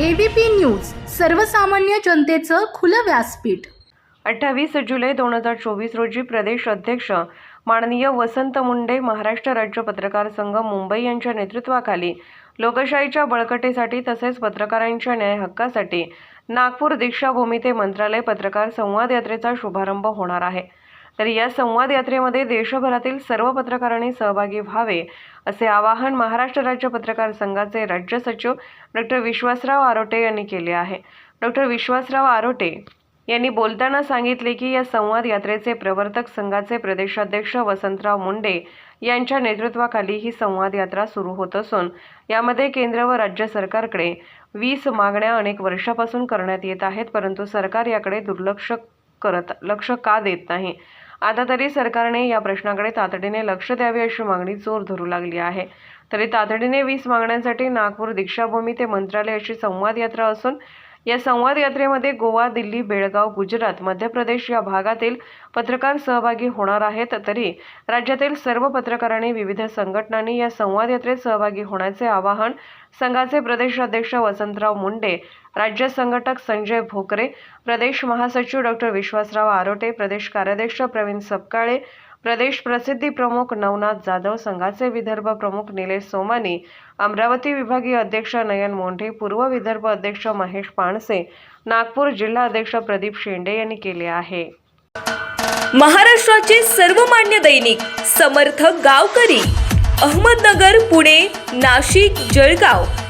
ABP news सर्वसामान्य जनतेचं खुलं व्यासपीठ. अठ्ठावीस जुलै दोन हजार चोवीस रोजी प्रदेश अध्यक्ष माननीय वसंत मुंडे महाराष्ट्र राज्य पत्रकार संघ मुंबई यांच्या नेतृत्वाखाली लोकशाहीच्या बळकटीसाठी तसेच पत्रकारांच्या न्याय हक्कासाठी नागपूर दीक्षाभूमी ते मंत्रालय पत्रकार संवाद यात्रेचा शुभारंभ होणार आहे. तर या संवाद यात्रेमध्ये देशभरातील सर्व पत्रकारांनी सहभागी व्हावे असे आवाहन महाराष्ट्र राज्य पत्रकार संघाचे राज्य सचिव डॉक्टर विश्वासराव आरोटे यांनी केले आहे. डॉक्टर विश्वासराव आरोटे यांनी बोलताना सांगितले की या संवाद यात्रेचे प्रवर्तक संघाचे प्रदेशाध्यक्ष वसंतराव मुंडे यांच्या नेतृत्वाखाली ही संवाद यात्रा सुरू होत असून यामध्ये केंद्र व राज्य सरकारकडे वीस मागण्या अनेक वर्षापासून करण्यात येत आहेत परंतु सरकार याकडे दुर्लक्ष करत लक्ष का देत नाही? आता तरी सरकारने या प्रश्नाकडे तातडीने लक्ष द्यावे अशी मागणी जोर धरू लागली आहे. तरी तातडीने वीस मागण्यांसाठी नागपूर दीक्षाभूमी ते मंत्रालय अशी संवाद यात्रा असून या संवाद यात्रेमध्ये गोवा दिल्ली बेळगाव गुजरात मध्य प्रदेश या भागातील पत्रकार सहभागी होणार आहेत. तरी राज्यातील सर्व पत्रकारांनी विविध संघटनांनी या संवाद यात्रेत सहभागी होण्याचे आवाहन संघाचे प्रदेशाध्यक्ष वसंतराव मुंडे राज्य संघटक संजय भोकरे प्रदेश महासचिव डॉक्टर विश्वासराव आरोटे प्रदेश कार्याध्यक्ष प्रवीण सपकाळे प्रदेश प्रसिद्धी प्रमुख नवनाथ जाधव संघाचे विदर्भ प्रमुख निलेश सोमानी अमरावती विभागीय अध्यक्ष नयन मोंढे पूर्व विदर्भ अध्यक्ष महेश पाणसे नागपूर जिल्हा अध्यक्ष प्रदीप शेंडे यांनी केले आहे. महाराष्ट्राचे सर्वमान्य दैनिक समर्थ गावकरी अहमदनगर पुणे नाशिक जळगाव.